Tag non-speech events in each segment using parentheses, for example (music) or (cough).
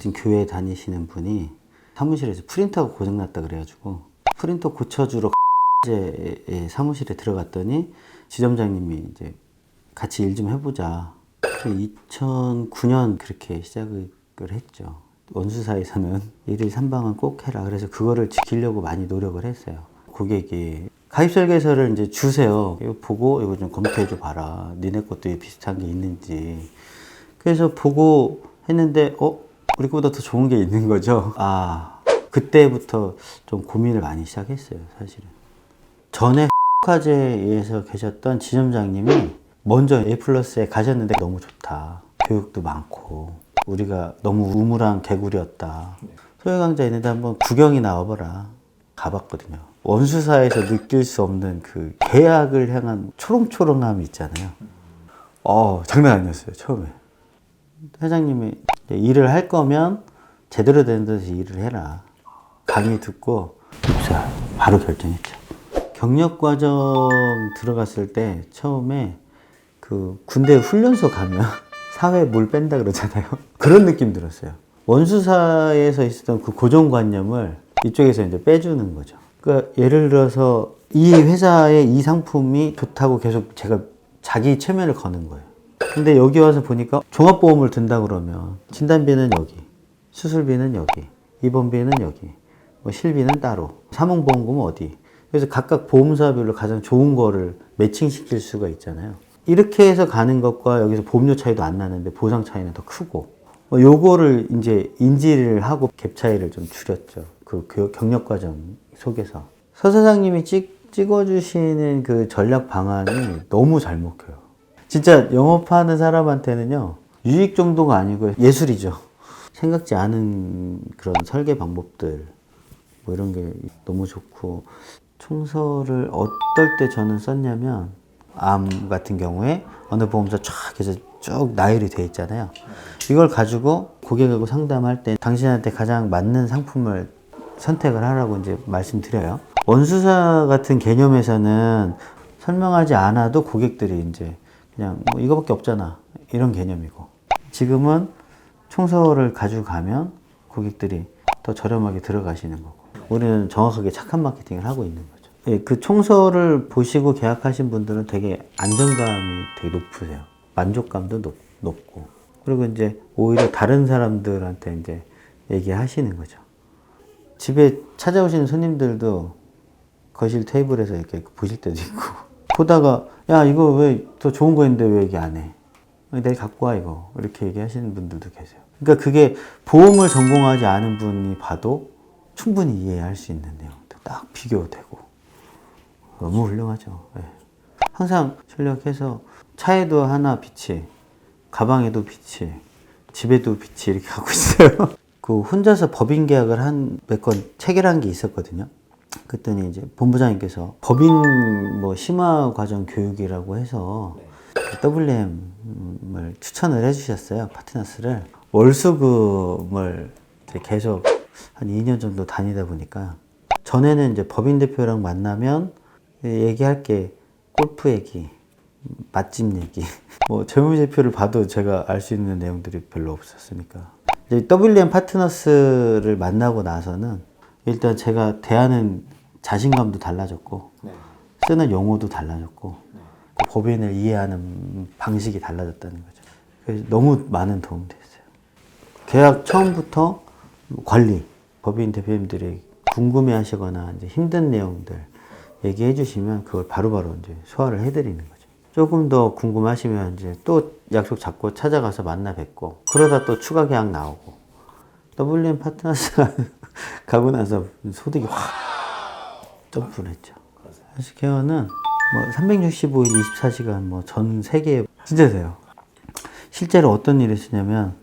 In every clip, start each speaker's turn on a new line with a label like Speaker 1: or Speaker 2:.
Speaker 1: 같은 교회 다니시는 분이 사무실에서 프린터가 고장났다 그래가지고 프린터 고쳐주러 (laughs) 제 사무실에 들어갔더니 지점장님이 이제 같이 일 좀 해보자. 2009년 그렇게 시작을 했죠. 원수사에서는 (laughs) 일일 삼방은 꼭 해라. 그래서 그거를 지키려고 많이 노력을 했어요. 고객이 가입 설계서를 이제 주세요. 이거 보고 이거 좀 검토해 줘 봐라. 니네 것도 비슷한 게 있는지. 그래서 보고 했는데 어 우리 거보다 더 좋은 게 있는 거죠. 아 그때부터 좀 고민을 많이 시작했어요. 사실은 전에 과제에서 계셨던 지점장님이 먼저 A 플러스에 가셨는데 너무 좋다. 교육도 많고 우리가 너무 우물한 개구리였다. 소외 강좌 있는데 한번 구경이 나와봐라. 가봤거든요. 원수사에서 느낄 수 없는 그 계약을 향한 초롱초롱함이 있잖아요. 어 장난 아니었어요 처음에. 회장님이 일을 할 거면 제대로 된 데서 일을 해라. 강의 듣고 목사 바로 결정했죠. 경력 과정 들어갔을 때 처음에 그 군대 훈련소 가면 (laughs) 사회 물 뺀다 그러잖아요. 그런 느낌 들었어요. 원수사에서 있었던 그 고정관념을 이쪽에서 이제 빼주는 거죠. 그러니까 예를 들어서 이 회사의 이 상품이 좋다고 계속 제가 자기 체면을 거는 거예요. 근데 여기 와서 보니까 종합보험을 든다 그러면 진단비는 여기, 수술비는 여기, 입원비는 여기, 뭐 실비는 따로, 사망보험금은 어디. 그래서 각각 보험사별로 가장 좋은 거를 매칭시킬 수가 있잖아요. 이렇게 해서 가는 것과 여기서 보험료 차이도 안 나는데 보상 차이는 더 크고 뭐 요거를 이제 인지를 하고 갭 차이를 좀 줄였죠. 그 교- 경력 과정 속에서 서 사장님이 찍, 찍어주시는 그 전략 방안이 너무 잘 먹혀요. 진짜 영업하는 사람한테는요 유익 정도가 아니고 예술이죠. 생각지 않은 그런 설계 방법들 뭐 이런 게 너무 좋고 총서를 어떨 때 저는 썼냐면 암 같은 경우에 어느 보험사 쫙 해서 쭉 나열이 돼 있잖아요. 이걸 가지고 고객하고 상담할 때 당신한테 가장 맞는 상품을 선택을 하라고 이제 말씀드려요. 원수사 같은 개념에서는 설명하지 않아도 고객들이 이제 그냥 뭐 이거밖에 없잖아 이런 개념이고 지금은 총서를 가지고 가면 고객들이 더 저렴하게 들어가시는 거고 우리는 정확하게 착한 마케팅을 하고 있는 거죠. 예, 그 총서를 보시고 계약하신 분들은 되게 안정감이 되게 높으세요. 만족감도 높, 높고 그리고 이제 오히려 다른 사람들한테 이제 얘기하시는 거죠. 집에 찾아오시는 손님들도 거실 테이블에서 이렇게 보실 때도 있고 보다가 야 이거 왜 더 좋은 거 있는데 왜 얘기 안 해? 내일 갖고 와 이거 이렇게 얘기하시는 분들도 계세요. 그러니까 그게 보험을 전공하지 않은 분이 봐도 충분히 이해할 수 있는 내용들 딱 비교되고 너무 훌륭하죠. 예. 항상 전략해서 차에도 하나 빛이, 가방에도 빛이, 집에도 빛이 이렇게 (laughs) 갖고 있어요. 그 혼자서 법인 계약을 한 몇 건 체결한 게 있었거든요. 그랬더니 이제 본부장님께서 법인 뭐 심화 과정 교육이라고 해서 그 WM을 추천을 해주셨어요. 파트너스를 월수금을 계속 한 2년 정도 다니다 보니까 전에는 이제 법인 대표랑 만나면 얘기할 게 골프 얘기, 맛집 얘기, (laughs) 뭐 재무제표를 봐도 제가 알 수 있는 내용들이 별로 없었으니까. 이제 WM 파트너스를 만나고 나서는 일단 제가 대하는 자신감도 달라졌고, 쓰는 용어도 달라졌고, 법인을 이해하는 방식이 달라졌다는 거죠. 그래서 너무 많은 도움이 됐어요. 계약 처음부터 관리, 법인 대표님들이 궁금해 하시거나 이제 힘든 내용들 얘기해 주시면 그걸 바로바로 이제 소화를 해드리는 거죠. 조금 더 궁금하시면 이제 또 약속 잡고 찾아가서 만나 뵙고 그러다 또 추가 계약 나오고 WM 파트너스가 (laughs) 가고 나서 소득이 확 점프를 했죠. 헬스케어는 뭐 365일 24시간 뭐 전 세계에 진짜 돼요. 실제로 어떤 일이 있었냐면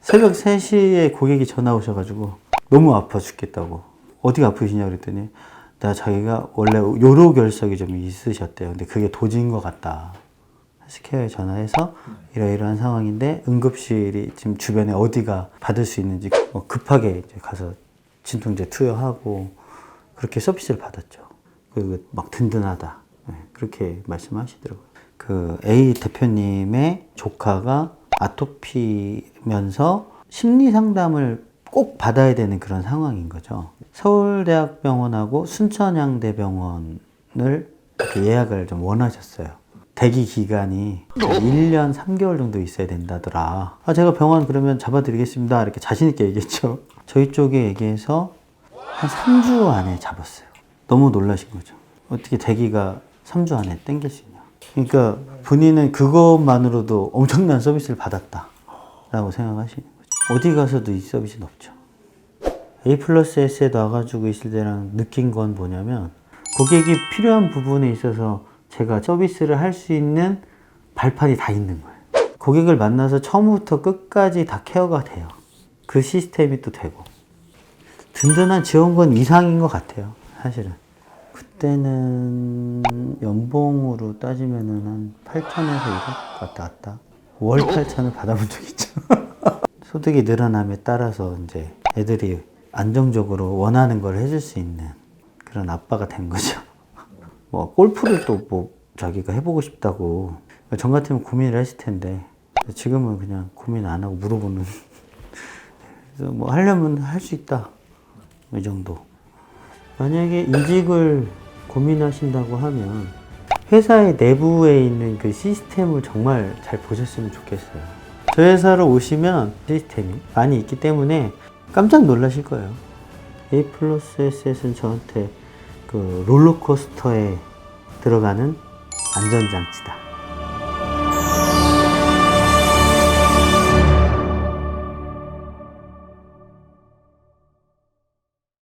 Speaker 1: 새벽 3시에 고객이 전화 오셔가지고 너무 아파 죽겠다고 어디가 아프시냐 그랬더니 나 자기가 원래 요로 결석이 좀 있으셨대요. 근데 그게 도진 것 같다. 헬스케어에 전화해서 이러이러한 상황인데 응급실이 지금 주변에 어디가 받을 수 있는지 어, 급하게 가서 진통제 투여하고 그렇게 서비스를 받았죠. 그리고 막 든든하다. 네, 그렇게 말씀하시더라고요. 그 A 대표님의 조카가 아토피면서 심리 상담을 꼭 받아야 되는 그런 상황인 거죠. 서울대학병원하고 순천향대병원을 예약을 좀 원하셨어요. 대기 기간이 1년 3개월 정도 있어야 된다더라. 아, 제가 병원 그러면 잡아드리겠습니다. 이렇게 자신있게 얘기했죠. 저희 쪽에 얘기해서 한 3주 안에 잡았어요. 너무 놀라신 거죠. 어떻게 대기가 3주 안에 땡길 수 있냐. 그러니까 본인은 그것만으로도 엄청난 서비스를 받았다. 라고 생각하시는 거죠. 어디 가서도 이 서비스는 없죠. A 플러스 S에 나가지고 있을 때랑 느낀 건 뭐냐면 고객이 필요한 부분에 있어서 제가 서비스를 할 수 있는 발판이 다 있는 거예요. 고객을 만나서 처음부터 끝까지 다 케어가 돼요. 그 시스템이 또 되고. 든든한 지원권 이상인 것 같아요. 사실은. 그때는 연봉으로 따지면은 한 8천에서 1억 왔다 갔다. 월 8천을 받아본 적 있죠. (laughs) 소득이 늘어남에 따라서 이제 애들이 안정적으로 원하는 걸 해줄 수 있는 그런 아빠가 된 거죠. (laughs) 뭐 골프를 또 뭐 자기가 해보고 싶다고 전 같으면 고민을 했을 텐데 지금은 그냥 고민 안 하고 물어보는 (laughs) 그래서 뭐 하려면 할 수 있다 이 정도. 만약에 이직을 고민하신다고 하면 회사의 내부에 있는 그 시스템을 정말 잘 보셨으면 좋겠어요. 저희 회사로 오시면 시스템이 많이 있기 때문에 깜짝 놀라실 거예요. A 플러스 S는 저한테 그 롤러코스터에 들어가는 안전장치다.